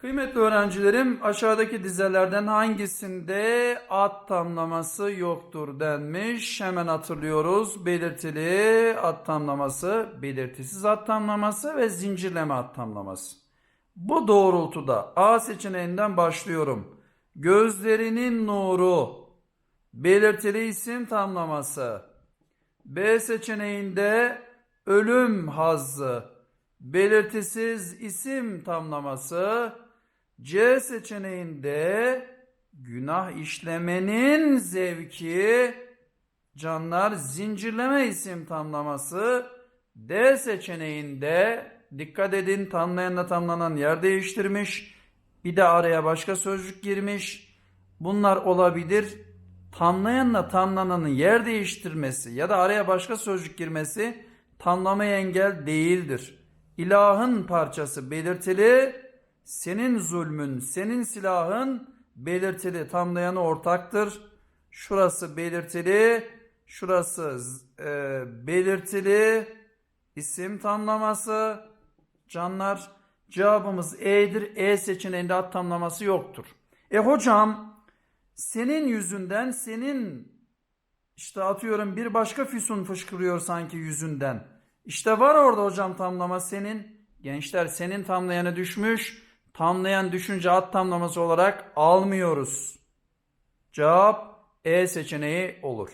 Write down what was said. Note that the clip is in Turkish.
Kıymetli öğrencilerim aşağıdaki dizelerden hangisinde ad tamlaması yoktur denmiş. Hemen hatırlıyoruz. Belirtili ad tamlaması, belirtisiz ad tamlaması ve zincirleme ad tamlaması. Bu doğrultuda A seçeneğinden başlıyorum. Gözlerinin nuru, belirtili isim tamlaması. B seçeneğinde ölüm hazzı, belirtisiz isim tamlaması. C seçeneğinde günah işlemenin zevki, canlar zincirleme isim tamlaması. D seçeneğinde dikkat edin tamlayanla tamlanan yer değiştirmiş. Bir de araya başka sözcük girmiş. Bunlar olabilir. Tamlayanla tamlananın yer değiştirmesi ya da araya başka sözcük girmesi tamlamaya engel değildir. İlahın parçası belirtili, senin zulmün, senin silahın belirtili, tamlayanı ortaktır. Şurası belirtili, şurası e, belirtili, isim tamlaması. Canlar cevabımız E'dir. E seçeneğinde ad tamlaması yoktur. E hocam senin yüzünden senin işte atıyorum bir başka füsun fışkırıyor sanki yüzünden. İşte var orada hocam tamlama senin. Gençler senin tamlayanı düşmüş. Tamlayan düşünce ad tamlaması olarak almıyoruz. Cevap E seçeneği olur.